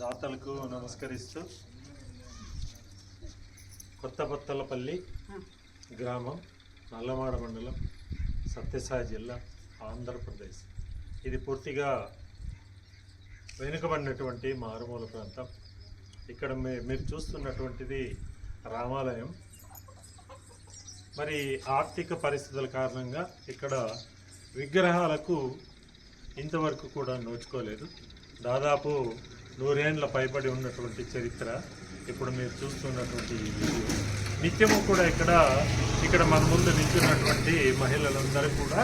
దాతలకు నమస్కరిస్తూ కొత్తపత్తలపల్లి గ్రామం నల్లమాడ మండలం సత్యసాయి జిల్లా ఆంధ్రప్రదేశ్. ఇది పూర్తిగా వెనుకబడినటువంటి మారుమూల ప్రాంతం. ఇక్కడ మీరు చూస్తున్నటువంటిది రామాలయం. మరి ఆర్థిక పరిస్థితుల కారణంగా ఇక్కడ విగ్రహాలకు ఇంతవరకు కూడా నోచుకోలేదు. దాదాపు నూరేండ్ల పైబడి ఉన్నటువంటి చరిత్ర ఇప్పుడు మీరు చూస్తున్నటువంటి వీడియో. నిత్యము కూడా ఇక్కడ ఇక్కడ మన ముందు నిల్చున్నటువంటి మహిళలందరూ కూడా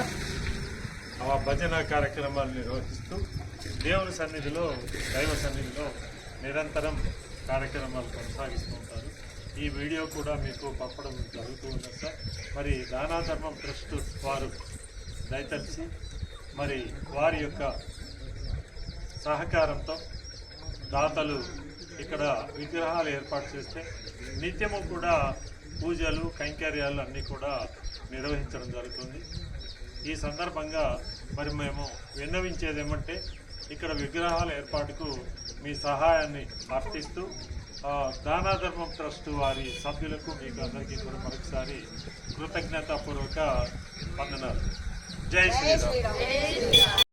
ఆ భజన కార్యక్రమాలు నిర్వహిస్తూ దేవుని సన్నిధిలో దైవ సన్నిధిలో నిరంతరం కార్యక్రమాలు కొనసాగిస్తూ ఉంటారు. ఈ వీడియో కూడా మీకు పంపడం జరుగుతూ ఉన్నది సార్. మరి దానా ధర్మం ట్రస్ట్ వారు దయతలిసి మరి వారి యొక్క సహకారంతో దాతలు ఇక్కడ విగ్రహాలు ఏర్పాటు చేస్తే నిత్యము కూడా పూజలు కైంకర్యాలు అన్నీ కూడా నిర్వహించడం జరుగుతుంది. ఈ సందర్భంగా మరి మేము విన్నవించేది ఏమంటే ఇక్కడ విగ్రహాల ఏర్పాటుకు మీ సహాయాన్ని అర్థిస్తూ దానాధర్మం ట్రస్ట్ వారి సభ్యులకు మీకు అందరికీ కూడా మరొకసారి కృతజ్ఞతాపూర్వక వందనాలు. 真是的。